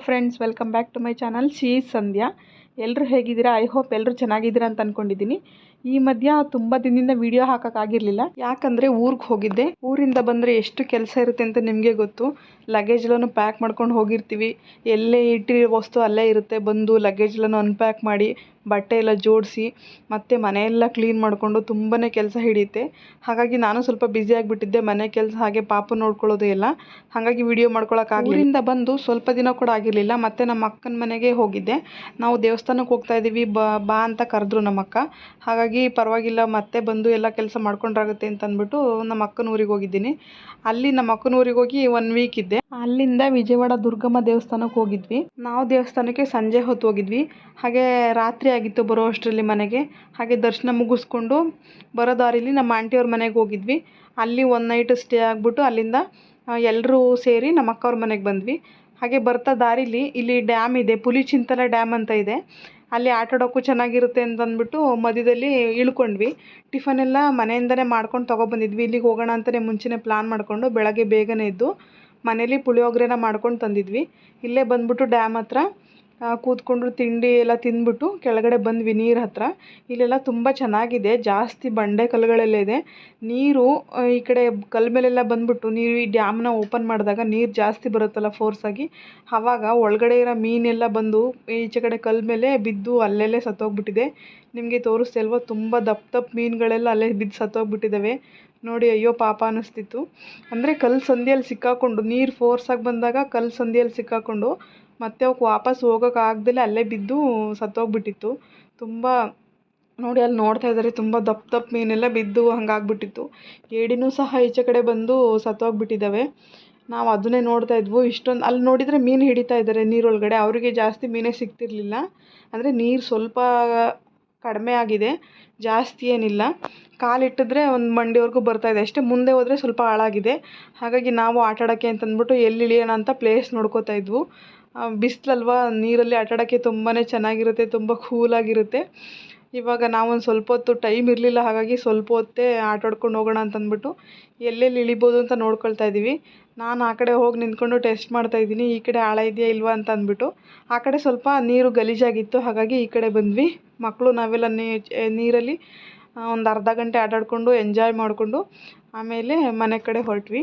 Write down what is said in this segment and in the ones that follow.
Friends welcome back to my channel Shri Sandhya ಎಲ್ಲರೂ ಹೇಗಿದ್ದೀರಾ? I hope ಎಲ್ಲರೂ ಚೆನ್ನಾಗಿದ್ದೀರಾ ಅಂತ ಅಂದ್ಕೊಂಡಿದ್ದೀನಿ ಈ ಮಧ್ಯ ತುಂಬ ದಿನದಿಂದ ವಿಡಿಯೋ ಹಾಕೋಕ್ಕಾಗಿರಲಿಲ್ಲ ಯಾಕಂದರೆ ಊರಿಗೆ ಹೋಗಿದ್ದೆ. ಊರಿಂದ ಬಂದರೆ ಎಷ್ಟು ಕೆಲಸ ಇರುತ್ತೆ ಅಂತ ನಿಮಗೆ ಗೊತ್ತು. ಲಗೇಜ್ ಪ್ಯಾಕ್ ಮಾಡ್ಕೊಂಡು ಹೋಗಿರ್ತೀವಿ. ಎಲ್ಲೇ ಇಟ್ಟಿರೋ ವಸ್ತು ಅಲ್ಲೇ ಇರುತ್ತೆ. ಬಂದು ಲಗೇಜ್ ಎಲ್ಲನೂ ಅನ್ಪ್ಯಾಕ್ ಮಾಡಿ ಬಟ್ಟೆ ಎಲ್ಲ ಜೋಡಿಸಿ ಮತ್ತೆ ಮನೆಯೆಲ್ಲ ಕ್ಲೀನ್ ಮಾಡಿಕೊಂಡು ತುಂಬಾ ಕೆಲಸ ಹಿಡಿಯುತ್ತೆ. ಹಾಗಾಗಿ ನಾನು ಸ್ವಲ್ಪ ಬ್ಯುಸಿ ಆಗಿಬಿಟ್ಟಿದ್ದೆ, ಮನೆ ಕೆಲಸ ಹಾಗೆ ಪಾಪ ನೋಡ್ಕೊಳ್ಳೋದು ಇಲ್ಲ. ಹಾಗಾಗಿ ವಿಡಿಯೋ ಮಾಡ್ಕೊಳಕ್ಕಾಗಲಿಲ್ಲ ಊರಿಂದ ಬಂದು ಸ್ವಲ್ಪ ದಿನ ಕೂಡ ಆಗಿರಲಿಲ್ಲ, ಮತ್ತೆ ನಮ್ಮ ಅಕ್ಕನ ಮನೆಗೆ ಹೋಗಿದ್ದೆ. ನಾವು ದೇವಸ್ಥಾನಕ್ಕೆ ಹೋಗ್ತಾ ಇದ್ದೀವಿ, ಬಾ ಬಾ ಅಂತ ಕರೆದ್ರು ನಮ್ಮ ಅಕ್ಕ. ಹಾಗಾಗಿ ಪರವಾಗಿಲ್ಲ, ಮತ್ತೆ ಬಂದು ಎಲ್ಲ ಕೆಲಸ ಮಾಡ್ಕೊಂಡ್ರಾಗುತ್ತೆ ಅಂತ ಅಂದ್ಬಿಟ್ಟು ನಮ್ಮ ಅಕ್ಕನ ಊರಿಗೆ ಹೋಗಿದ್ದೀನಿ. ಅಲ್ಲಿ ನಮ್ಮ ಅಕ್ಕನ ಊರಿಗೆ ಹೋಗಿ ಒನ್ ವೀಕ್ ಇದ್ದೆ. ಅಲ್ಲಿಂದ ವಿಜಯವಾಡ ದುರ್ಗಮ್ಮ ದೇವಸ್ಥಾನಕ್ಕೆ ಹೋಗಿದ್ವಿ. ನಾವು ದೇವಸ್ಥಾನಕ್ಕೆ ಸಂಜೆ ಹೊತ್ತು ಹೋಗಿದ್ವಿ. ಹಾಗೆ ರಾತ್ರಿ ಆಗಿತ್ತು ಬರೋ ಅಷ್ಟರಲ್ಲಿ ಮನೆಗೆ. ಹಾಗೆ ದರ್ಶನ ಮುಗಿಸ್ಕೊಂಡು ಬರೋ ದಾರಿಲಿ ನಮ್ಮ ಆಂಟಿಯವ್ರ ಮನೆಗೆ ಹೋಗಿದ್ವಿ. ಅಲ್ಲಿ ಒನ್ ನೈಟ್ ಸ್ಟೇ ಆಗಿಬಿಟ್ಟು ಅಲ್ಲಿಂದ ಎಲ್ಲರೂ ಸೇರಿ ನಮ್ಮ ಅಕ್ಕವ್ರ ಮನೆಗೆ ಬಂದ್ವಿ. ಹಾಗೆ ಬರ್ತಾ ದಾರಿಲಿ ಇಲ್ಲಿ ಡ್ಯಾಮ್ ಇದೆ ಪುಲಿಚಿಂತಲ ಡ್ಯಾಮ್ ಅಂತ ಇದೆ. ಅಲ್ಲಿ ಆಟಾಡೋಕ್ಕೂ ಚೆನ್ನಾಗಿರುತ್ತೆ ಅಂತ ಅಂದ್ಬಿಟ್ಟು ಮಧ್ಯದಲ್ಲಿ ಇಳ್ಕೊಂಡ್ವಿ. ಟಿಫನ್ ಎಲ್ಲ ಮನೆಯಿಂದನೇ ಮಾಡ್ಕೊಂಡು ತೊಗೊಬಂದಿದ್ವಿ. ಇಲ್ಲಿಗೆ ಹೋಗೋಣ ಅಂತಲೇ ಮುಂಚೆನೇ ಪ್ಲ್ಯಾನ್ ಮಾಡಿಕೊಂಡು ಬೆಳಗ್ಗೆ ಬೇಗನೆ ಎದ್ದು ಮನೇಲಿ ಪುಳಿಯೋಗರೆನ ಮಾಡ್ಕೊಂಡು ತಂದಿದ್ವಿ. ಇಲ್ಲೇ ಬಂದ್ಬಿಟ್ಟು ಡ್ಯಾಮ್ ಹತ್ರ ಕೂತ್ಕೊಂಡು ತಿಂಡಿ ಎಲ್ಲ ತಿಂದ್ಬಿಟ್ಟು ಕೆಳಗಡೆ ಬಂದ್ವಿ ನೀರು ಹತ್ರ. ಇಲ್ಲೆಲ್ಲ ತುಂಬ ಚೆನ್ನಾಗಿದೆ, ಜಾಸ್ತಿ ಬಂಡೆ ಕಲ್ಲುಗಳೆಲ್ಲ ಇದೆ. ನೀರು ಈ ಕಡೆ ಕಲ್ಲು ಮೇಲೆಲ್ಲ ಬಂದ್ಬಿಟ್ಟು ನೀರು ಈ ಡ್ಯಾಮ್ನ ಓಪನ್ ಮಾಡಿದಾಗ ನೀರು ಜಾಸ್ತಿ ಬರುತ್ತಲ್ಲ ಫೋರ್ಸಾಗಿ ಆವಾಗ ಒಳಗಡೆ ಇರೋ ಮೀನೆಲ್ಲ ಬಂದು ಈಚೆ ಕಡೆ ಕಲ್ಲು ಮೇಲೆ ಬಿದ್ದು ಅಲ್ಲಲ್ಲೇ ಸತ್ತೋಗ್ಬಿಟ್ಟಿದೆ. ನಿಮಗೆ ತೋರಿಸ್ತಾ ಅಲ್ವಾ ತುಂಬ ದಪ್ಪ ದಪ್ಪ ಮೀನುಗಳೆಲ್ಲ ಅಲ್ಲೇ ಬಿದ್ದು ಸತ್ತೋಗ್ಬಿಟ್ಟಿದ್ದಾವೆ ನೋಡಿ, ಅಯ್ಯೋ ಪಾಪ ಅನಿಸ್ತಿತ್ತು. ಅಂದರೆ ಕಲ್ಲು ಸಂದಿಯಲ್ಲಿ ಸಿಕ್ಕಾಕೊಂಡು, ನೀರು ಫೋರ್ಸಾಗಿ ಬಂದಾಗ ಕಲ್ಲು ಸಂದಿಯಲ್ಲಿ ಸಿಕ್ಕಾಕೊಂಡು ಮತ್ತೆ ಅವಕ್ಕೆ ವಾಪಸ್ ಹೋಗೋಕ್ಕಾಗ್ದಲೇ ಅಲ್ಲೇ ಬಿದ್ದು ಸತ್ತೋಗ್ಬಿಟ್ಟಿತ್ತು. ತುಂಬ ನೋಡಿ ಅಲ್ಲಿ ನೋಡ್ತಾ ಇದ್ದಾರೆ, ತುಂಬ ದಪ್ಪ ದಪ್ಪ ಮೀನೆಲ್ಲ ಬಿದ್ದು ಹಂಗಾಗ್ಬಿಟ್ಟಿತ್ತು. ಏಡಿನೂ ಸಹ ಈಚೆ ಕಡೆ ಬಂದು ಸತ್ತೋಗ್ಬಿಟ್ಟಿದ್ದಾವೆ. ನಾವು ಅದನ್ನೇ ನೋಡ್ತಾ ಇದ್ವು. ಇಷ್ಟೊಂದು ಅಲ್ಲಿ ನೋಡಿದರೆ ಮೀನು ಹಿಡಿತಾ ಇದ್ದಾರೆ ನೀರೊಳಗಡೆ. ಅವರಿಗೆ ಜಾಸ್ತಿ ಮೀನೇ ಸಿಗ್ತಿರಲಿಲ್ಲ. ಅಂದರೆ ನೀರು ಸ್ವಲ್ಪ ಕಡಿಮೆ ಆಗಿದೆ. ಜಾಸ್ತಿ ಏನಿಲ್ಲ. ಕಾಲಿಟ್ಟಿದ್ರೆ ಒಂದು ಮಂಡಿವರೆಗೂ ಬರ್ತಾಯಿದೆ ಅಷ್ಟೇ ಮುಂದೆ ಹೋದರೆ ಸ್ವಲ್ಪ ಹಾಳಾಗಿದೆ. ಹಾಗಾಗಿ ನಾವು ಆಟ ಆಡೋಕ್ಕೆ ಅಂತ ಅಂದ್ಬಿಟ್ಟು ಎಲ್ಲಿ ಇಳಿಯೋಣ ಅಂತ ಪ್ಲೇಸ್ ನೋಡ್ಕೋತಾ ಇದ್ವು. ಬಿಸಿಲಲ್ವಾ, ನೀರಲ್ಲಿ ಆಟಾಡೋಕ್ಕೆ ತುಂಬಾ ಚೆನ್ನಾಗಿರುತ್ತೆ, ತುಂಬ ಕೂಲಾಗಿರುತ್ತೆ ಇವಾಗ ನಾವೊಂದು ಸ್ವಲ್ಪ ಹೊತ್ತು ಟೈಮ್ ಇರಲಿಲ್ಲ, ಹಾಗಾಗಿ ಸ್ವಲ್ಪ ಹೊತ್ತೇ ಆಟಾಡ್ಕೊಂಡು ಹೋಗೋಣ ಅಂತ ಅಂದ್ಬಿಟ್ಟು ಎಲ್ಲೆಲ್ಲಿ ಇಳಿಬೋದು ಅಂತ ನೋಡ್ಕೊಳ್ತಾ ಇದ್ದೀವಿ ನಾನು ಆ ಕಡೆ ಹೋಗಿ ನಿಂತ್ಕೊಂಡು ಟೆಸ್ಟ್ ಮಾಡ್ತಾ ಇದ್ದೀನಿ ಈ ಕಡೆ ಆಳ ಇದೆಯಾ ಇಲ್ವಾ ಅಂತ ಅಂದ್ಬಿಟ್ಟು. ಆ ಕಡೆ ಸ್ವಲ್ಪ ನೀರು ಗಲೀಜಾಗಿತ್ತು, ಹಾಗಾಗಿ ಈ ಕಡೆ ಬಂದ್ವಿ. ಮಕ್ಕಳು ನಾವೆಲ್ಲ ನೀರಲ್ಲಿ ಒಂದು ಅರ್ಧ ಗಂಟೆ ಆಟಾಡಿಕೊಂಡು ಎಂಜಾಯ್ ಮಾಡಿಕೊಂಡು, ಆಮೇಲೆ ಮನೆ ಕಡೆ ಹೊರಟ್ವಿ.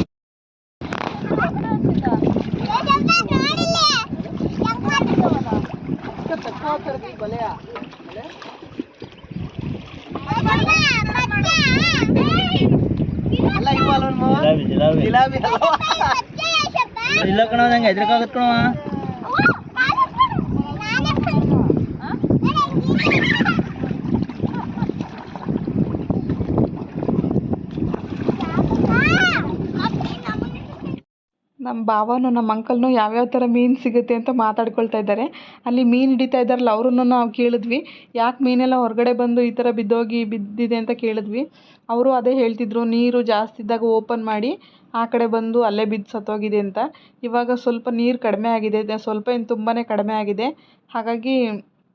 ಕಣವ ನಂಗೆ ಹೆದ್ರಕ್ಕಾಗತ್ ನಮ್ಮ ಭಾವನು ನಮ್ಮ ಅಂಕಲ್ನು ಯಾವ್ಯಾವ ಥರ ಮೀನು ಸಿಗುತ್ತೆ ಅಂತ ಮಾತಾಡ್ಕೊಳ್ತಾ ಇದ್ದಾರೆ. ಅಲ್ಲಿ ಮೀನು ಹಿಡಿತಾ ಇದ್ದಾರಲ್ಲ, ಅವ್ರನ್ನು ನಾವು ಕೇಳಿದ್ವಿ. ಯಾಕೆ ಮೀನೆಲ್ಲ ಹೊರಗಡೆ ಬಂದು ಈ ಥರ ಬಿದ್ದೋಗಿ ಬಿದ್ದಿದೆ ಅಂತ ಕೇಳಿದ್ವಿ. ಅವರು ಅದೇ ಹೇಳ್ತಿದ್ರು, ನೀರು ಜಾಸ್ತಿ ಇದ್ದಾಗ ಓಪನ್ ಮಾಡಿ ಆ ಕಡೆ ಬಂದು ಅಲ್ಲೇ ಬಿದ್ದು ಸತ್ತೋಗಿದೆ ಅಂತ. ಇವಾಗ ಸ್ವಲ್ಪ ನೀರು ಕಡಿಮೆ ಆಗಿದೆ ಸ್ವಲ್ಪ ಏನು ತುಂಬಾ ಕಡಿಮೆ ಆಗಿದೆ. ಹಾಗಾಗಿ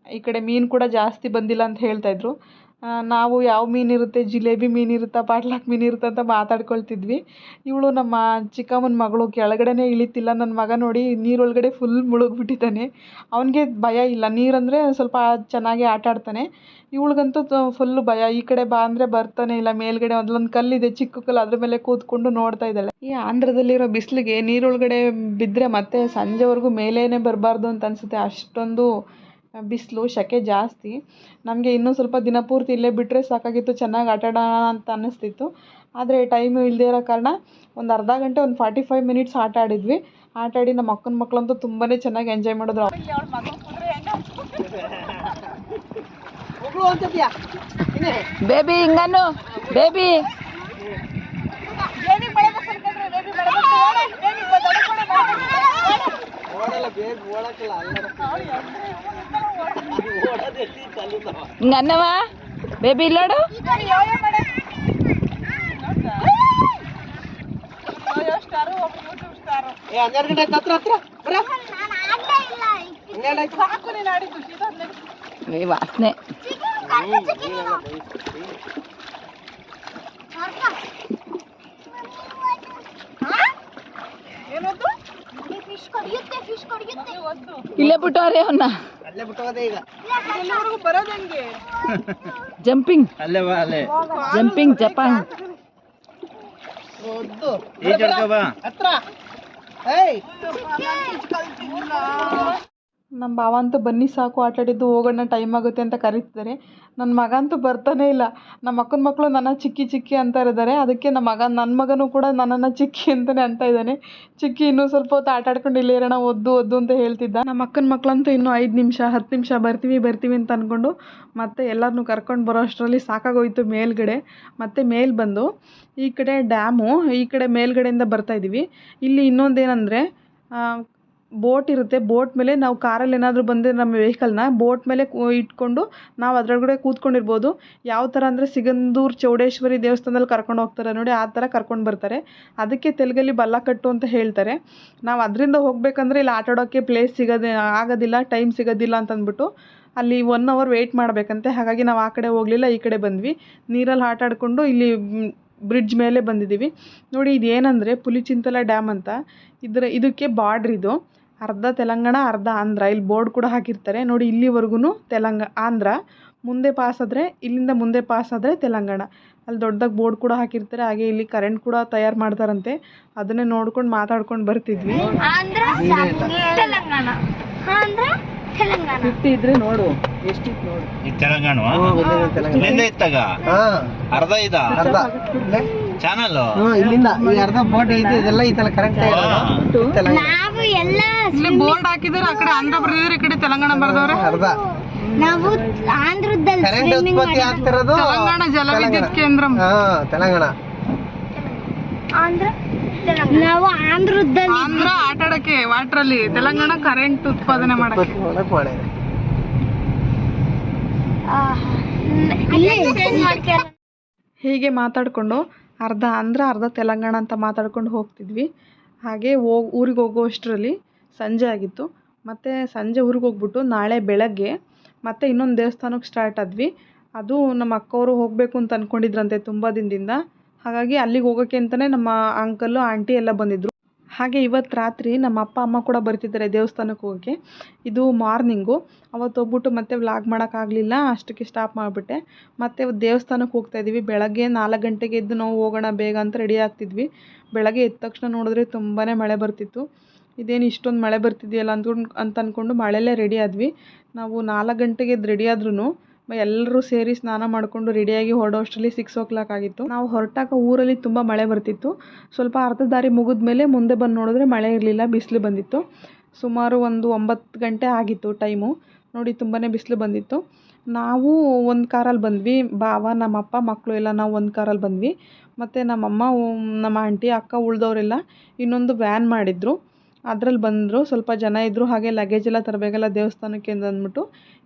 ಈ ಕಡೆ ಮೀನು ಕೂಡ ಜಾಸ್ತಿ ಬಂದಿಲ್ಲ ಅಂತ ಹೇಳ್ತಾಯಿದ್ರು ನಾವು ಯಾವ ಮೀನಿರುತ್ತೆ ಜಿಲೇಬಿ ಮೀನಿರುತ್ತಾ ಪಾಟ್ಲಾಕ್ ಮೀನಿರುತ್ತಾ ಅಂತ ಮಾತಾಡ್ಕೊಳ್ತಿದ್ವಿ. ಇವಳು ನಮ್ಮ ಚಿಕ್ಕಮ್ಮನ ಮಗಳು ಕೆಳಗಡೆನೇ ಇಳಿತಿಲ್ಲ. ನನ್ನ ಮಗ ನೋಡಿ ನೀರೊಳಗಡೆ ಫುಲ್ ಮುಳುಗ್ಬಿಟ್ಟಿದ್ದಾನೆ. ಅವನಿಗೆ ಭಯ ಇಲ್ಲ. ನೀರಂದರೆ ಸ್ವಲ್ಪ ಚೆನ್ನಾಗಿ ಆಟ ಆಡ್ತಾನೆ. ಇವಳಿಗಂತೂ ಫುಲ್ ಭಯ. ಈ ಕಡೆ ಬಾ ಅಂದರೆ ಬರ್ತಾನೆ ಇಲ್ಲ. ಮೇಲ್ಗಡೆ ಅಲ್ಲೊಂದು ಕಲ್ಲಿದೆ, ಚಿಕ್ಕ ಕಲ್ಲು ಅದ್ರ ಮೇಲೆ ಕೂತ್ಕೊಂಡು ನೋಡ್ತಾ ಇದ್ದಾಳೆ. ಈ ಆಂಧ್ರದಲ್ಲಿರೋ ಬಿಸಿಲಿಗೆ ನೀರೊಳಗಡೆ ಬಿದ್ದರೆ ಮತ್ತೆ ಸಂಜೆವರೆಗೂ ಮೇಲೇ ಬರಬಾರ್ದು ಅಂತ ಅನಿಸುತ್ತೆ. ಅಷ್ಟೊಂದು ಬಿಸಿಲು ಸೆಕೆ ಜಾಸ್ತಿ. ನಮಗೆ ಇನ್ನೂ ಸ್ವಲ್ಪ ದಿನ ಪೂರ್ತಿ ಇಲ್ಲೇ ಬಿಟ್ಟರೆ ಸಾಕಾಗಿತ್ತು ಚೆನ್ನಾಗಿ ಆಟ ಆಡೋಣ ಅಂತ ಅನ್ನಿಸ್ತಿತ್ತು. ಆದರೆ ಟೈಮು ಇಲ್ಲದೇ ಇರೋ ಕಾರಣ ಒಂದು ಅರ್ಧ ಗಂಟೆ ಒಂದು ಫಾರ್ಟಿ ಫೈವ್ ಮಿನಿಟ್ಸ್ ಆಟ ಆಡಿದ್ವಿ. ಆಟ ಆಡಿ ನಮ್ಮ ಅಕ್ಕನ ಮಕ್ಕಳಂತೂ ತುಂಬಾ ಚೆನ್ನಾಗಿ ಎಂಜಾಯ್ ಮಾಡಿದ್ರು. ಬೇಬಿ ಹಿಂಗನ್ನು. ಬೇಬಿ ಬೇಬಿ ಇಲ್ಲೋಡು ಏ ವಾಸನೆ ಫಿಶ್ ಕಡಿಯುತ್ತೆ ಫಿಶ್ ಕಡಿಯುತ್ತೆ ಇಲ್ಲೇ ಬಿಟ್ಟವ್ರೆ ಅವನ್ನ ಅಲ್ಲೇ ಬಿಟ್ಟೋದೆ ಈಗ. ಬರೋದಂಗೆ ಜಂಪಿಂಗ್ ಅಲ್ಲೇ ಬಾ ಅಲ್ಲೇ. ಜಂಪಿಂಗ್ ಜಪಾಂಗ್ ಈಜ್ ಹೊಡ್ಕೊ ಬಾ. ಹತ್ರ. ಏಯ್. ನಮ್ಮ ಭಾವ ಅಂತೂ ಬನ್ನಿ ಸಾಕು, ಆಟಾಡಿದ್ದು ಹೋಗೋಣ ಟೈಮ್ ಆಗುತ್ತೆ ಅಂತ ಕರೀತಿದ್ದಾರೆ ನನ್ನ ಮಗ ಅಂತೂ ಬರ್ತಾನೇ ಇಲ್ಲ. ನಮ್ಮ ಅಕ್ಕನ ಮಕ್ಕಳು ನನ್ನ ಚಿಕ್ಕಿ ಚಿಕ್ಕಿ ಅಂತ ಇದ್ದಾರೆ ಅದಕ್ಕೆ ನಮ್ಮ ಮಗ ನನ್ನ ಮಗನೂ ಕೂಡ ನನ್ನನ್ನು ಚಿಕ್ಕಿ ಅಂತಲೇ ಅಂತ ಇದ್ದಾನೆ ಚಿಕ್ಕಿ ಇನ್ನೂ ಸ್ವಲ್ಪ ಹೊತ್ತು ಆಟ ಆಡ್ಕೊಂಡು ಇಲ್ಲೇ ಇರೋಣ, ಒದ್ದು ಒದ್ದು ಅಂತ ಹೇಳ್ತಿದ್ದ. ನಮ್ಮ ಅಕ್ಕನ ಮಕ್ಕಳಂತೂ ಇನ್ನೂ ಐದು ನಿಮಿಷ, ಹತ್ತು ನಿಮಿಷ ಬರ್ತೀವಿ ಬರ್ತೀವಿ ಅಂತ ಅಂದ್ಕೊಂಡು ಮತ್ತೆ ಎಲ್ಲರನ್ನೂ ಕರ್ಕೊಂಡು ಬರೋ ಅಷ್ಟರಲ್ಲಿ ಸಾಕಾಗೋಯಿತು ಮೇಲ್ಗಡೆ. ಮತ್ತೆ ಮೇಲ್ ಬಂದು ಈ ಕಡೆ ಡ್ಯಾಮು, ಈ ಕಡೆ ಮೇಲ್ಗಡೆಯಿಂದ ಬರ್ತಾ ಇಲ್ಲಿ ಇಲ್ಲಿ ಇನ್ನೊಂದೇನೆಂದರೆ ಬೋಟ್ ಇರುತ್ತೆ. ಬೋಟ್ ಮೇಲೆ ನಾವು ಕಾರಲ್ಲಿ ಏನಾದರೂ ಬಂದರೆ ನಮ್ಮ ವೆಹಿಕಲ್ನ ಬೋಟ್ ಮೇಲೆ ಇಟ್ಕೊಂಡು ನಾವು ಅದರೊಳಗಡೆ ಕೂತ್ಕೊಂಡಿರ್ಬೋದು. ಯಾವ ಥರ ಅಂದರೆ ಸಿಗಂದೂರು ಚೌಡೇಶ್ವರಿ ದೇವಸ್ಥಾನದಲ್ಲಿ ಕರ್ಕೊಂಡು ಹೋಗ್ತಾರೆ ನೋಡಿ, ಆ ಥರ ಕರ್ಕೊಂಡು ಬರ್ತಾರೆ. ಅದಕ್ಕೆ ತೆಲುಗಲ್ಲಿ ಬಲ್ಲಕಟ್ಟು ಅಂತ ಹೇಳ್ತಾರೆ. ನಾವು ಅದರಿಂದ ಹೋಗಬೇಕಂದ್ರೆ ಇಲ್ಲಿ ಆಟಾಡೋಕ್ಕೆ ಪ್ಲೇಸ್ ಸಿಗೋದೇ, ಆಗೋದಿಲ್ಲ ಟೈಮ್ ಸಿಗೋದಿಲ್ಲ ಅಂತ ಅಂದ್ಬಿಟ್ಟು ಅಲ್ಲಿ ಒನ್ ಅವರ್ ವೆಯ್ಟ್ ಮಾಡಬೇಕಂತೆ. ಹಾಗಾಗಿ ನಾವು ಆ ಕಡೆ ಹೋಗಲಿಲ್ಲ, ಈ ಕಡೆ ಬಂದ್ವಿ. ನೀರಲ್ಲಿ ಆಟ ಆಡಿಕೊಂಡು ಇಲ್ಲಿ ಬ್ರಿಡ್ಜ್ ಮೇಲೆ ಬಂದಿದ್ದೀವಿ. ನೋಡಿ, ಇದೇನಂದರೆ ಪುಲಿಚಿಂತಲ ಡ್ಯಾಮ್ ಅಂತ. ಇದರ, ಇದಕ್ಕೆ ಬಾರ್ಡ್ರ್ ಇದು. ಅರ್ಧ ತೆಲಂಗಾಣ ಅರ್ಧ ಆಂಧ್ರ. ಇಲ್ಲಿ ಬೋರ್ಡ್ ಕೂಡ ಹಾಕಿರ್ತಾರೆ. ನೋಡಿ ಇಲ್ಲಿವರೆಗೂ ತೆಲಂಗ ಆಂಧ್ರ. ಮುಂದೆ ಪಾಸ್ ಆದರೆ ಇಲ್ಲಿಂದ ಮುಂದೆ ಪಾಸ್ ಆದರೆ ತೆಲಂಗಾಣ. ಅಲ್ಲಿ ದೊಡ್ಡದಾಗಿ ಬೋರ್ಡ್ ಕೂಡ ಹಾಕಿರ್ತಾರೆ. ಹಾಗೆ ಇಲ್ಲಿ ಕರೆಂಟ್ ಕೂಡ ತಯಾರು ಮಾಡ್ತಾರಂತೆ. ಅದನ್ನೇ ನೋಡ್ಕೊಂಡು ಮಾತಾಡ್ಕೊಂಡು ಬರ್ತಿದ್ವಿ. ಆಂಧ್ರ ತೆಲಂಗಾಣ. ಆಂಧ್ರ ತೆಲಂಗಾಣ. ಫಿಫ್ಟಿ ಇದ್ರೆ ನೋಡು. ಎಷ್ಟಿತ್ತು ನೋಡು. ತೆಲಂಗಾಣ. ಅರ್ಧ ಇದ? ಅರ್ಧ. ಚಾನಲ್ ಇಲ್ಲಿಂದ. ಈ ಅರ್ಧ ಬೋಟ್ ಐತೆ ಇದೆಲ್ಲ ಈ ತರ ಕರೆಕ್ಟ್ ತೆಲಂಗಾಣ ನಾವು ಎಲ್ಲ ಇಲ್ಲಿ ಬೋರ್ಡ್ ಹಾಕಿದ್ದಾರೆ ಆ ಕಡೆ ಆಂಧ್ರ ಬರ್ದಿದ್ದಾರೆ ಈ ಕಡೆ ತೆಲಂಗಾಣ ಬರ್ದವ್ರೆ. ಅರ್ಧ. ನಾವು ಆಂಧ್ರದಲ್ಲಿ ಕರೆಂಟ್ ಉತ್ಪತ್ತಿ ಆಗ್ತಿರೋದು ತೆಲಂಗಾಣ ಜಲವಿದ್ಯುತ್ ಕೇಂದ್ರ. ಹಾ ತೆಲಂಗಾಣ. ಆಂಧ್ರ ತೆಲಂಗಾಣ. ನಾವು ಆಂಧ್ರದಲ್ಲಿ ಆಂಧ್ರ ಆಟ ಆಡಕ್ಕೆ ವಾಟರ್ ಅಲ್ಲಿ ತೆಲಂಗಾಣ ಕರೆಂಟ್ ಉತ್ಪಾದನೆ ಮಾಡಕ್ಕೆ. ಉತ್ಪತ್ತಿ ಮಾಡಕ್ ಹೀಗೆ ಮಾತಾಡಿಕೊಂಡು ಅರ್ಧ ಆಂಧ್ರ ಅರ್ಧ ತೆಲಂಗಾಣ ಅಂತ ಮಾತಾಡ್ಕೊಂಡು ಹೋಗ್ತಿದ್ವಿ. ಹಾಗೆ ಹೋಗಿ, ಊರಿಗೆ ಹೋಗುವಷ್ಟರಲ್ಲಿ ಸಂಜೆ ಆಗಿತ್ತು. ಮತ್ತು ಸಂಜೆ ಊರಿಗೆ ಹೋಗ್ಬಿಟ್ಟು ನಾಳೆ ಬೆಳಗ್ಗೆ ಮತ್ತೆ ಇನ್ನೊಂದು ದೇವಸ್ಥಾನಕ್ಕೆ ಸ್ಟಾರ್ಟ್ ಆದ್ವಿ. ಅದು ನಮ್ಮ ಅಕ್ಕವರು ಹೋಗಬೇಕು ಅಂತ ಅಂದ್ಕೊಂಡಿದ್ರಂತೆ ತುಂಬ ದಿನದಿಂದ. ಹಾಗಾಗಿ ಅಲ್ಲಿಗೆ ಹೋಗೋಕ್ಕೆ ಅಂತಲೇ ನಮ್ಮ ಅಂಕಲ್ಲು ಆಂಟಿ ಎಲ್ಲ ಬಂದಿದ್ದರು ಹಾಗೆ ಇವತ್ತು ರಾತ್ರಿ ನಮ್ಮ ಅಪ್ಪ, ಅಮ್ಮ ಕೂಡ ಬರ್ತಿದ್ದಾರೆ ದೇವಸ್ಥಾನಕ್ಕೆ ಹೋಗೋಕ್ಕೆ ಇದು ಮಾರ್ನಿಂಗು. ಅವತ್ತು ಹೋಗ್ಬಿಟ್ಟು ಮತ್ತೆ ವ್ಲಾಗ್ ಮಾಡೋಕ್ಕಾಗಲಿಲ್ಲ ಅಷ್ಟಕ್ಕೆ ಸ್ಟಾಪ್ ಮಾಡಿಬಿಟ್ಟೆ. ಮತ್ತೆ ದೇವಸ್ಥಾನಕ್ಕೆ ಹೋಗ್ತಾ ಇದ್ದೀವಿ ಬೆಳಗ್ಗೆ ನಾಲ್ಕು ಗಂಟೆಗೆ ಎದ್ದು ನಾವು ಹೋಗೋಣ, ಬೇಗ ಅಂತ ರೆಡಿ ಆಗ್ತಿದ್ವಿ. ಬೆಳಗ್ಗೆ ಎದ್ದ ತಕ್ಷಣ ನೋಡಿದ್ರೆ ತುಂಬಾ ಮಳೆ ಬರ್ತಿತ್ತು. ಇದೇನು ಇಷ್ಟೊಂದು ಮಳೆ ಬರ್ತಿದೆಯಲ್ಲ ಅಂದ್ಕೊಂಡು, ಅಂತ ಅಂದ್ಕೊಂಡು ಮಳೆಯಲ್ಲೇ ರೆಡಿ ಆದ್ವಿ. ನಾವು ನಾಲ್ಕು ಗಂಟೆಗೆ ಎದ್ದು ರೆಡಿ ಆದ್ರೂ ಎಲ್ಲರೂ ಸೇರಿ ಸ್ನಾನ ಮಾಡಿಕೊಂಡು ರೆಡಿಯಾಗಿ ಹೊರಡೋಷ್ಟರಲ್ಲಿ ಸಿಕ್ಸ್ ಓ ಕ್ಲಾಕ್ ಆಗಿತ್ತು. ನಾವು ಹೊರಟಾಗ ಊರಲ್ಲಿ ತುಂಬ ಮಳೆ ಬರ್ತಿತ್ತು. ಸ್ವಲ್ಪ ಅರ್ಧ ದಾರಿ ಮುಗಿದ ಮೇಲೆ ಮುಂದೆ ಬಂದು ನೋಡಿದ್ರೆ ಮಳೆ ಇರಲಿಲ್ಲ, ಬಿಸಿಲು ಬಂದಿತ್ತು. ಸುಮಾರು ಒಂದು ಒಂಬತ್ತು ಗಂಟೆ ಆಗಿತ್ತು ಟೈಮು ನೋಡಿ ತುಂಬಾ ಬಿಸಿಲು ಬಂದಿತ್ತು. ನಾವು ಒಂದು ಕಾರಲ್ಲಿ ಬಂದ್ವಿ. ಬಾವ, ನಮ್ಮಪ್ಪ ಮಕ್ಕಳು ಎಲ್ಲ ನಾವು ಒಂದು ಕಾರಲ್ಲಿ ಬಂದ್ವಿ. ಮತ್ತು ನಮ್ಮಮ್ಮ, ನಮ್ಮ ಆಂಟಿ, ಅಕ್ಕ ಉಳ್ದವರೆಲ್ಲ ಇನ್ನೊಂದು ವ್ಯಾನ್ ಮಾಡಿದ್ರು. ಅದ್ರಲ್ಲಿ ಬಂದರು. ಸ್ವಲ್ಪ ಜನ ಇದ್ದರು ಹಾಗೆ ಲಗೇಜ್ ಎಲ್ಲ ತರಬೇಕಲ್ಲ ದೇವಸ್ಥಾನಕ್ಕೆ ಅಂದ್ಬಿಟ್ಟು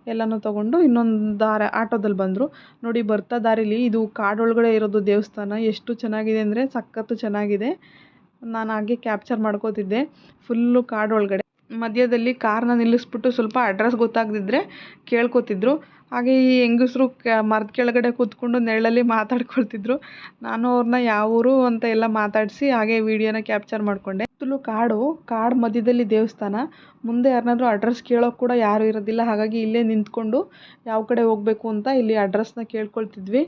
ಎಲ್ಲನೂ ತೊಗೊಂಡು ಇನ್ನೊಂದು ದಾರ ಆಟೋದಲ್ಲಿ ಬಂದರು. ನೋಡಿ ಬರ್ತಾ ದಾರಿಲಿ ಇದು ಕಾಡೊಳಗಡೆ ಇರೋದು ದೇವಸ್ಥಾನ. ಎಷ್ಟು ಚೆನ್ನಾಗಿದೆ ಅಂದರೆ ಸಖತ್ತು ಚೆನ್ನಾಗಿದೆ. ನಾನು ಹಾಗೆ ಕ್ಯಾಪ್ಚರ್ ಮಾಡ್ಕೋತಿದ್ದೆ. ಫುಲ್ಲು ಕಾಡೊಳಗಡೆ. ಮಧ್ಯದಲ್ಲಿ ಕಾರನ್ನ ನಿಲ್ಲಿಸ್ಬಿಟ್ಟು ಸ್ವಲ್ಪ ಅಡ್ರೆಸ್ ಗೊತ್ತಾಗದಿದ್ರೆ ಕೇಳ್ಕೊತಿದ್ರು. ಹಾಗೆ ಈ ಹೆಂಗಸ್ರು ಕ, ಮರದ ಕೆಳಗಡೆ ಕೂತ್ಕೊಂಡು ನೆರಳಲ್ಲಿ ಮಾತಾಡ್ಕೊಳ್ತಿದ್ರು. ನಾನು ಅವ್ರನ್ನ ಯಾವ ಊರು ಅಂತ ಎಲ್ಲ ಮಾತಾಡಿಸಿ ಹಾಗೆ ವೀಡಿಯೋನ ಕ್ಯಾಪ್ಚರ್ ಮಾಡಿಕೊಂಡೆ. ಸುತ್ತಲೂ ಕಾಡು ಕಾಡು ಮಧ್ಯದಲ್ಲಿ ದೇವಸ್ಥಾನ. ಮುಂದೆ ಯಾರನ್ನಾದ್ರೂ ಅಡ್ರೆಸ್ ಕೇಳೋಕೆ ಕೂಡ ಯಾರೂ ಇರೋದಿಲ್ಲ. ಹಾಗಾಗಿ ಇಲ್ಲೇ ನಿಂತ್ಕೊಂಡು ಯಾವ ಕಡೆ ಹೋಗಬೇಕು ಅಂತ ಇಲ್ಲಿ ಅಡ್ರೆಸ್ನ ಕೇಳ್ಕೊಳ್ತಿದ್ವಿ.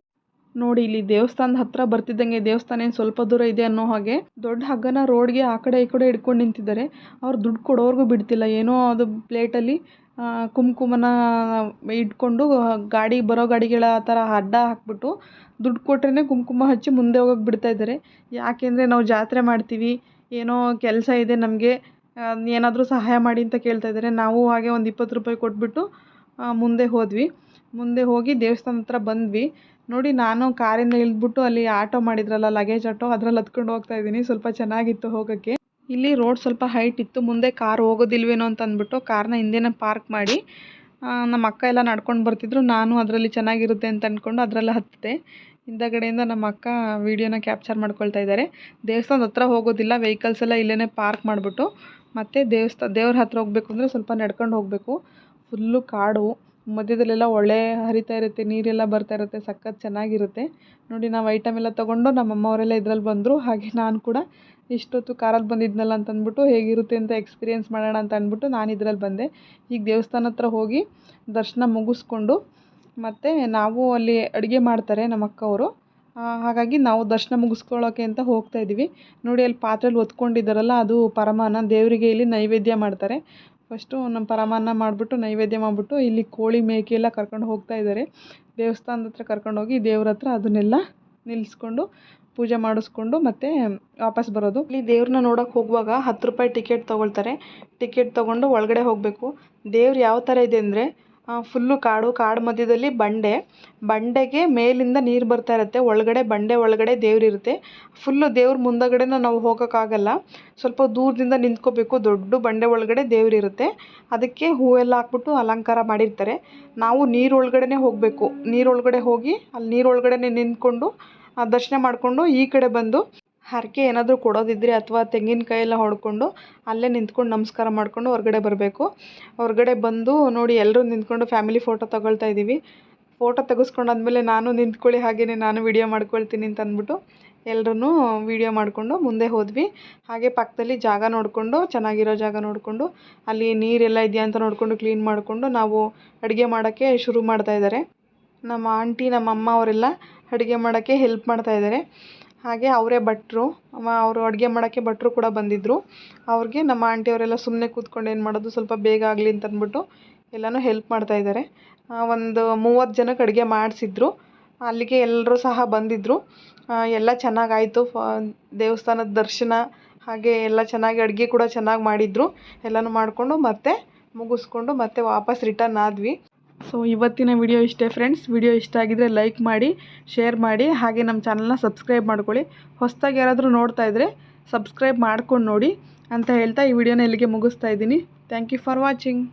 ನೋಡಿ, ಇಲ್ಲಿ ದೇವಸ್ಥಾನದ ಹತ್ರ ಬರ್ತಿದ್ದಂಗೆ ದೇವಸ್ಥಾನ ಏನು ಸ್ವಲ್ಪ ದೂರ ಇದೆ ಅನ್ನೋ ಹಾಗೆ ದೊಡ್ಡ ಹಗ್ಗನ ರೋಡ್ಗೆ ಆ ಕಡೆ ಈ ಕಡೆ ಹಿಡ್ಕೊಂಡು ನಿಂತಿದ್ದಾರೆ. ಅವ್ರು ದುಡ್ಡು ಕೊಡೋರ್ಗೂ ಬಿಡ್ತಿಲ್ಲ. ಏನೋ ಅದು ಪ್ಲೇಟಲ್ಲಿ ಕುಂಕುಮನ ಇಟ್ಕೊಂಡು ಗಾಡಿ, ಬರೋ ಗಾಡಿಗಳ ಆ ಥರ ಅಡ್ಡ ಹಾಕಿಬಿಟ್ಟು ದುಡ್ಡು ಕೊಟ್ರೇ ಕುಂಕುಮ ಹಚ್ಚಿ ಮುಂದೆ ಹೋಗೋಕೆ ಬಿಡ್ತಾ ಇದ್ದಾರೆ. ಯಾಕೆಂದರೆ ನಾವು ಜಾತ್ರೆ ಮಾಡ್ತೀವಿ, ಏನೋ ಕೆಲಸ ಇದೆ ನಮಗೆ ಏನಾದರೂ ಸಹಾಯ ಮಾಡಿ ಅಂತ ಕೇಳ್ತಾ ಇದ್ದಾರೆ. ನಾವು ಹಾಗೆ ಒಂದು ಇಪ್ಪತ್ತು ರೂಪಾಯಿ ಕೊಟ್ಬಿಟ್ಟು ಮುಂದೆ ಹೋದ್ವಿ. ಮುಂದೆ ಹೋಗಿ ದೇವಸ್ಥಾನ ಹತ್ರ ಬಂದ್ವಿ. ನೋಡಿ, ನಾನು ಕಾರಿಂದ ಇಳಿದ್ಬಿಟ್ಟು ಅಲ್ಲಿ ಆಟೋ ಮಾಡಿದ್ರಲ್ಲ, ಲಗೇಜ್ ಆಟೋ, ಅದ್ರಲ್ಲಿ ಹತ್ಕೊಂಡು ಹೋಗ್ತಾ ಇದ್ದೀನಿ. ಸ್ವಲ್ಪ ಚೆನ್ನಾಗಿತ್ತು ಹೋಗೋಕ್ಕೆ. ಇಲ್ಲಿ ರೋಡ್ ಸ್ವಲ್ಪ ಹೈಟ್ ಇತ್ತು, ಮುಂದೆ ಕಾರ್ ಹೋಗೋದಿಲ್ವೇನೋ ಅಂತ ಅಂದ್ಬಿಟ್ಟು ಕಾರ್ನ ಹಿಂದೆನೇ ಪಾರ್ಕ್ ಮಾಡಿ ನಮ್ಮ ಅಕ್ಕ ಎಲ್ಲ ನಡ್ಕೊಂಡು ಬರ್ತಿದ್ರು, ನಾನು ಅದರಲ್ಲಿ ಚೆನ್ನಾಗಿರುತ್ತೆ ಅಂತ ಅಂದ್ಕೊಂಡು ಅದರಲ್ಲಿ ಹತ್ತಿದೆ ಹಿಂದಗಡೆಯಿಂದ ನಮ್ಮ ಅಕ್ಕ ವೀಡಿಯೋನ ಕ್ಯಾಪ್ಚರ್ ಮಾಡ್ಕೊಳ್ತಾ ಇದ್ದಾರೆ. ದೇವಸ್ಥಾನದ ಹತ್ರ ಹೋಗೋದಿಲ್ಲ ವೆಹಿಕಲ್ಸ್ ಎಲ್ಲ ಇಲ್ಲೇ ಪಾರ್ಕ್ ಮಾಡಿಬಿಟ್ಟು, ಮತ್ತು ದೇವಸ್ಥಾನ ದೇವ್ರ ಹತ್ರ ಹೋಗಬೇಕು ಅಂದರೆ ಸ್ವಲ್ಪ ನಡ್ಕೊಂಡು ಹೋಗಬೇಕು. ಫುಲ್ಲು ಕಾಡು, ಮಧ್ಯದಲ್ಲೆಲ್ಲ ಒಳ್ಳೆ ಹರಿತಾ ಇರುತ್ತೆ, ನೀರೆಲ್ಲ ಬರ್ತಾ ಇರುತ್ತೆ, ಸಖತ್ ಚೆನ್ನಾಗಿರುತ್ತೆ. ನೋಡಿ ನಾವು ಐಟಮ್ ಎಲ್ಲ ತೊಗೊಂಡು ನಮ್ಮ ಅಮ್ಮವರೆಲ್ಲ ಇದ್ರಲ್ಲಿ ಬಂದರು, ಹಾಗೆ ನಾನು ಕೂಡ ಇಷ್ಟೊತ್ತು ಕಾರಲ್ಲಿ ಬಂದಿದ್ನಲ್ಲ ಅಂತ ಅಂದ್ಬಿಟ್ಟು ಹೇಗಿರುತ್ತೆ ಅಂತ ಎಕ್ಸ್ಪೀರಿಯೆನ್ಸ್ ಮಾಡೋಣ ಅಂತ ಅಂದ್ಬಿಟ್ಟು ನಾನು ಇದ್ರಲ್ಲಿ ಬಂದೆ. ಈಗ ದೇವಸ್ಥಾನ ಹತ್ರ ಹೋಗಿ ದರ್ಶನ ಮುಗಿಸ್ಕೊಂಡು ಮತ್ತು ನಾವು ಅಲ್ಲಿ ಅಡುಗೆ ಮಾಡ್ತಾರೆ ನಮ್ಮ ಅಕ್ಕವರು ಹಾಗಾಗಿ ನಾವು ದರ್ಶನ ಮುಗಿಸ್ಕೊಳ್ಳೋಕೆ ಅಂತ ಹೋಗ್ತಾ ಇದ್ದೀವಿ. ನೋಡಿ, ಅಲ್ಲಿ ಪಾತ್ರೆಲಿ ಒತ್ಕೊಂಡಿದ್ದಾರಲ್ಲ, ಅದು ಪರಮಾನ ದೇವರಿಗೆ ಇಲ್ಲಿ ನೈವೇದ್ಯ ಮಾಡ್ತಾರೆ. ಫಸ್ಟು ನಮ್ಮ ಪರಮಾನ್ನ ಮಾಡಿಬಿಟ್ಟು ನೈವೇದ್ಯ ಮಾಡಿಬಿಟ್ಟು ಇಲ್ಲಿ ಕೋಳಿ ಮೇಕೆ ಎಲ್ಲ ಕರ್ಕೊಂಡು ಹೋಗ್ತಾ ಇದ್ದಾರೆ. ದೇವಸ್ಥಾನದ ಹತ್ರ ಕರ್ಕೊಂಡೋಗಿ ದೇವ್ರ ಹತ್ರ ಅದನ್ನೆಲ್ಲ ನಿಲ್ಲಿಸ್ಕೊಂಡು ಪೂಜೆ ಮಾಡಿಸ್ಕೊಂಡು ಮತ್ತೆ ವಾಪಸ್ ಬರೋದು. ಇಲ್ಲಿ ದೇವ್ರನ್ನ ನೋಡೋಕೆ ಹೋಗುವಾಗ ಹತ್ತು ರೂಪಾಯಿ ಟಿಕೆಟ್ ತೊಗೊಳ್ತಾರೆ. ಟಿಕೆಟ್ ತೊಗೊಂಡು ಒಳಗಡೆ ಹೋಗಬೇಕು. ದೇವ್ರು ಯಾವ ಥರ ಇದೆ ಅಂದರೆ ಫುಲ್ಲು ಕಾಡು ಕಾಡು ಮಧ್ಯದಲ್ಲಿ ಬಂಡೆ. ಬಂಡೆಗೆ ಮೇಲಿಂದ ನೀರು ಬರ್ತಾ ಇರುತ್ತೆ. ಒಳಗಡೆ ಬಂಡೆ, ಒಳಗಡೆ ದೇವರಿರುತ್ತೆ ಫುಲ್ಲು ದೇವ್ರ ಮುಂದಗಡೆನೂ ನಾವು ಹೋಗೋಕ್ಕಾಗಲ್ಲ. ಸ್ವಲ್ಪ ದೂರದಿಂದ ನಿಂತ್ಕೋಬೇಕು. ದೊಡ್ಡ ಬಂಡೆ ಒಳಗಡೆ ದೇವರಿರುತ್ತೆ ಅದಕ್ಕೆ ಹೂವೆಲ್ಲ ಹಾಕ್ಬಿಟ್ಟು ಅಲಂಕಾರ ಮಾಡಿರ್ತಾರೆ. ನಾವು ನೀರೊಳಗಡೆನೇ ಹೋಗಬೇಕು. ನೀರೊಳಗಡೆ ಹೋಗಿ, ಅಲ್ಲಿ ನೀರೊಳಗಡೆನೇ ನಿಂತ್ಕೊಂಡು ದರ್ಶನ ಮಾಡಿಕೊಂಡು ಈ ಕಡೆ ಬಂದು ಹರಕೆ ಏನಾದರೂ ಕೊಡೋದಿದ್ದರೆ ಅಥವಾ ತೆಂಗಿನಕಾಯಿ ಎಲ್ಲ ಹೊಡ್ಕೊಂಡು ಅಲ್ಲೇ ನಿಂತ್ಕೊಂಡು ನಮಸ್ಕಾರ ಮಾಡಿಕೊಂಡು ಹೊರಗಡೆ ಬರಬೇಕು. ಹೊರಗಡೆ ಬಂದು ನೋಡಿ ಎಲ್ಲರೂ ನಿಂತ್ಕೊಂಡು ಫ್ಯಾಮಿಲಿ ಫೋಟೋ ತಗೊಳ್ತಾ ಇದ್ದೀವಿ. ಫೋಟೋ ತೆಗೆಸ್ಕೊಂಡಾದ್ಮೇಲೆ ನಾನು ನಿಂತ್ಕೊಳ್ಳಿ ಹಾಗೆಯೇ ನಾನು ವೀಡಿಯೋ ಮಾಡ್ಕೊಳ್ತೀನಿ ಅಂತ ಅಂದ್ಬಿಟ್ಟು ಎಲ್ಲರೂ ವೀಡಿಯೋ ಮಾಡಿಕೊಂಡು ಮುಂದೆ ಹೋದ್ವಿ. ಹಾಗೆ ಪಕ್ಕದಲ್ಲಿ ಜಾಗ ನೋಡಿಕೊಂಡು, ಚೆನ್ನಾಗಿರೋ ಜಾಗ ನೋಡಿಕೊಂಡು, ಅಲ್ಲಿ ನೀರೆಲ್ಲ ಇದೆಯಾ ಅಂತ ನೋಡಿಕೊಂಡು ಕ್ಲೀನ್ ಮಾಡಿಕೊಂಡು ನಾವು ಅಡುಗೆ ಮಾಡೋಕ್ಕೆ ಶುರು ಮಾಡ್ತಾ ಇದ್ದಾರೆ. ನಮ್ಮ ಆಂಟಿ, ನಮ್ಮ ಅಮ್ಮ ಅವರೆಲ್ಲ ಅಡುಗೆ ಮಾಡೋಕ್ಕೆ ಹೆಲ್ಪ್ ಮಾಡ್ತಾ ಇದ್ದಾರೆ. ಹಾಗೆ ಅವರೇ ಭಟ್ರು. ಅವರು ಅಡುಗೆ ಮಾಡೋಕ್ಕೆ ಭಟ್ರು ಕೂಡ ಬಂದಿದ್ದರು ಅವ್ರಿಗೆ ನಮ್ಮ ಆಂಟಿಯವರೆಲ್ಲ ಸುಮ್ಮನೆ ಕೂತ್ಕೊಂಡು ಏನು ಮಾಡೋದು, ಸ್ವಲ್ಪ ಬೇಗ ಆಗಲಿ ಅಂತ ಅಂದ್ಬಿಟ್ಟು ಎಲ್ಲನೂ ಹೆಲ್ಪ್ ಮಾಡ್ತಾ ಇದ್ದಾರೆ ಒಂದು ಮೂವತ್ತು ಜನಕ್ಕೆ ಅಡುಗೆ ಮಾಡಿಸಿದ್ರು. ಅಲ್ಲಿಗೆ ಎಲ್ಲರೂ ಸಹ ಬಂದಿದ್ದರು ಎಲ್ಲ ಚೆನ್ನಾಗಾಯಿತು. ಫ, ದೇವಸ್ಥಾನದ ದರ್ಶನ ಹಾಗೆ ಎಲ್ಲ ಚೆನ್ನಾಗಿ ಅಡುಗೆ ಕೂಡ ಚೆನ್ನಾಗಿ ಮಾಡಿದರು. ಎಲ್ಲನೂ ಮಾಡಿಕೊಂಡು ಮತ್ತೆ ಮುಗಿಸ್ಕೊಂಡು ಮತ್ತೆ ವಾಪಸ್ ರಿಟರ್ನ್ ಆದ್ವಿ. ಸೊ ಇವತ್ತಿನ ವಿಡಿಯೋ ಇಷ್ಟೇ ಫ್ರೆಂಡ್ಸ್ ವಿಡಿಯೋ ಇಷ್ಟ ಆಗಿದ್ದರೆ ಲೈಕ್ ಮಾಡಿ ಶೇರ್ ಮಾಡಿ, ಹಾಗೆ ನಮ್ಮ ಚಾನಲ್ನ ಸಬ್ಸ್ಕ್ರೈಬ್ ಮಾಡ್ಕೊಳ್ಳಿ. ಹೊಸದಾಗಿ ಯಾರಾದರೂ ನೋಡ್ತಾ ಇದ್ದರೆ ಸಬ್ಸ್ಕ್ರೈಬ್ ಮಾಡ್ಕೊಂಡು ನೋಡಿ ಅಂತ ಹೇಳ್ತಾ ಈ ವಿಡಿಯೋನ ಇಲ್ಲಿಗೆ ಮುಗಿಸ್ತಾ ಇದ್ದೀನಿ. Thank you for watching